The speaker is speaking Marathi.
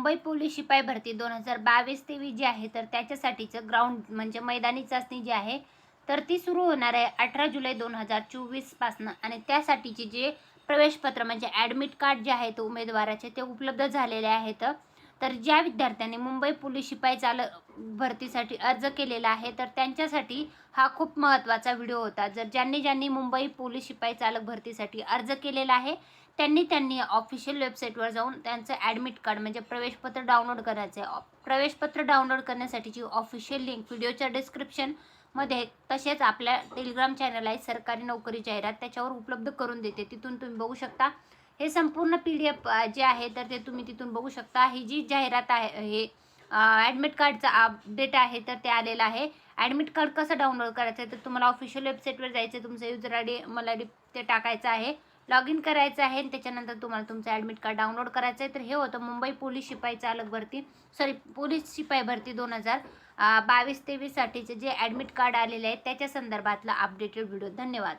मुंबई पोलीस शिपाई भरती दोन हजार बावीस तेवीस जी आहे तर त्याच्यासाठीचं ग्राउंड म्हणजे मैदानी चाचणी जी आहे तर ती सुरू होणार आहे अठरा जुलै दोन हजार चोवीसपासनं आणि त्यासाठीचे जे प्रवेशपत्र म्हणजे ॲडमिट कार्ड जे आहे ते उमेदवाराचे ते उपलब्ध झालेले आहेत. तर ज्या विद्यार्थ्यांनी मुंबई पोलीस शिपाई चालक भरतीसाठी अर्ज केलेला आहे तर त्यांच्यासाठी हा खूप महत्त्वाचा व्हिडिओ होता. जर ज्यांनी ज्यांनी मुंबई पोलीस शिपाई चालक भरतीसाठी अर्ज केलेला आहे त्यांनी त्यांनी ऑफिशियल वेबसाईटवर जाऊन त्यांचं ॲडमिट कार्ड म्हणजे प्रवेशपत्र डाउनलोड करायचं आहे प्रवेशपत्र डाउनलोड करण्यासाठीची ऑफिशियल लिंक व्हिडिओच्या डिस्क्रिप्शनमध्ये तसेच आपल्या टेलिग्राम चॅनल आहे सरकारी नोकरी जाहिरात त्याच्यावर उपलब्ध करून देते. तिथून तुम्ही बघू शकता. हे संपूर्ण पी डी एफ जे आहे तर ते तुम्ही तिथून बघू शकता. ही जी जाहिरात आहे हे ॲडमिट कार्डचा अपडेट आहे तर ते आलेलं आहे. ॲडमिट कार्ड कसं डाउनलोड करायचं आहे तर तुम्हाला ऑफिशियल वेबसाईटवर जायचं आहे. तुमचं युजर आय डी मला डी ते टाकायचं आहे. लॉग इन करायचं आहे आणि त्याच्यानंतर तुम्हाला तुमचं ॲडमिट कार्ड डाउनलोड करायचं आहे. तर हे होतं मुंबई पोलीस शिपाई चालक भरती सॉरी पोलीस शिपाई भरती दोन हजार बावीस तेवीससाठीचे जे ॲडमिट कार्ड आलेले आहे त्याच्या संदर्भातला अपडेटेड व्हिडिओ धन्यवाद.